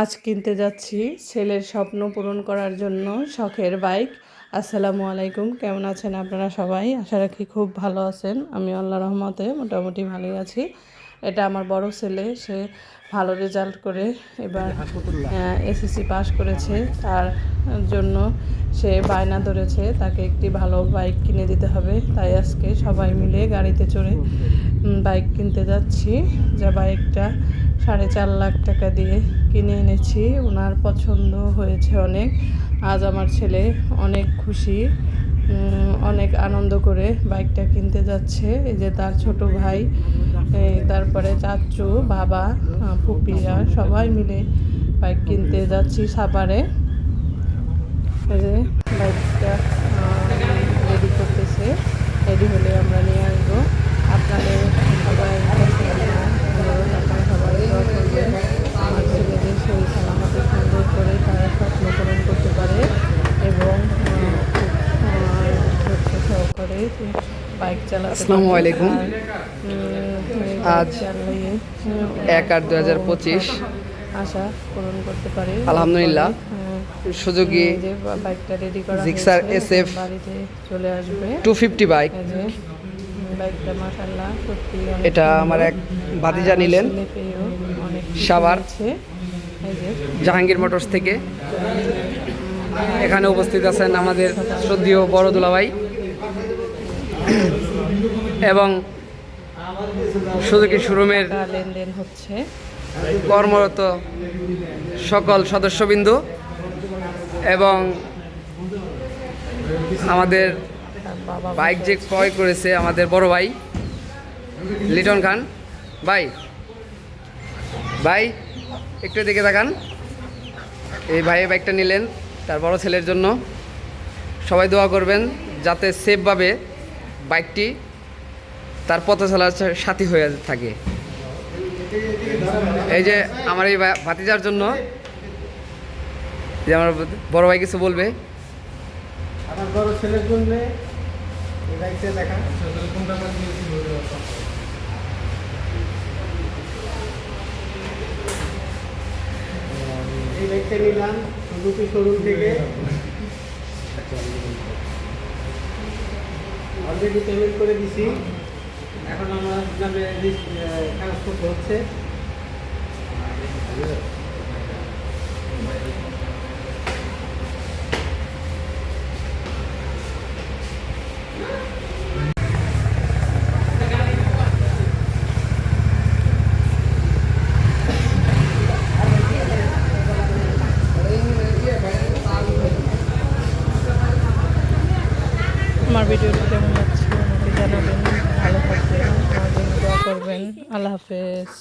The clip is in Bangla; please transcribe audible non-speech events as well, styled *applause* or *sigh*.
আজ কিনতে যাচ্ছি ছেলের স্বপ্ন পূরণ করার জন্য শখের বাইক। আসসালামু আলাইকুম, কেমন আছেন আপনারা সবাই? আশা রাখি খুব ভালো আছেন। আমি আল্লাহ রহমতে মোটামুটি ভালোই আছি। এটা আমার বড় ছেলে, সে ভালো রেজাল্ট করে এবার এসএসসি পাস করেছে। তার জন্য সে বায়না ধরেছে, তাকে একটি ভালো বাইক কিনে দিতে হবে। তাই আজকে সবাই মিলে গাড়িতে চড়ে বাইক কিনতে যাচ্ছি। যা বাইকটা সাড়ে চার লাখ টাকা দিয়ে কিনে এনেছি, ওনার পছন্দ হয়েছে অনেক। আজ আমার ছেলে অনেক খুশি অনেক আনন্দ করে বাইকটা কিনতে যাচ্ছে। এই যে তার ছোট ভাই তারপরে চাচু, বাবা পুপিরা সবাই মিলে বাইক কিনতে যাচ্ছি সাপারে এই যে বাইকটা রেডি করতেছে রেডি হলে আমরা নিয়ে আসব আপনাদের সবাই কাছে আমার অনুরোধ, আপনারা সবাই দোয়া করবেন আমার ছেলেদের শরীর সালামতে সুন্দর করে তারা স্বপ্ন পূরণ করতে পারে এবং আহ, খুব আহ, ধৈর্য সহকারে বাইক চালাতে আসসালামু। আলাইকুম। আজ এক আট দু হাজার পঁচিশ আশা পূরণ করতে পারে আলহামদুলিল্লাহ। সুযোগী বাইকটা রেডি করা জিক্সার হয়েছে, SF বাড়িতে চলে আসবে টু ফিফটি বাইক এটা আমার এক ভাতিজা নিলেন ছেলে পেয়েও অনেক খুশি সাভার। হয়েছে। এই যে জাহাঙ্গীর মোটরস থেকে এখানে উপস্থিত আছেন আমাদের শ্রদ্ধীয় বড় দুলাভাই *coughs* এবং সুজুকি শোরুমের লেনদেন হচ্ছে। কর্মরত সকল সদস্যবৃন্দ এবং আমাদের বাইক যে ক্রয় করেছে আমাদের বড় ভাই লিটন খান। ভাই ভাই একটু দিকে দেখান এই ভাই বাইকটা নিলেন তার বড় ছেলের জন্য। সবাই দোয়া করবেন যাতে সেফভাবে বাইকটি তার পথে চলার সাথী হয়ে থাকে। এই যে আমার এই ভাতিজার জন্য, যে আমার বড় ভাই কিছু বলবে? বড় ছেলের জন্য এই বাইকটা নিলাম শোরুম থেকে। অলরেডি পেমেন্ট করে দিছি। এখন আমার নামে কাগজপত্র হচ্ছে। আমার ভিডিওটি কেমন লাগছে আমাকে জানাবেন। ভালো থাকবেন আমার জন্য দোয়া করবেন। আল্লাহ হাফেজ।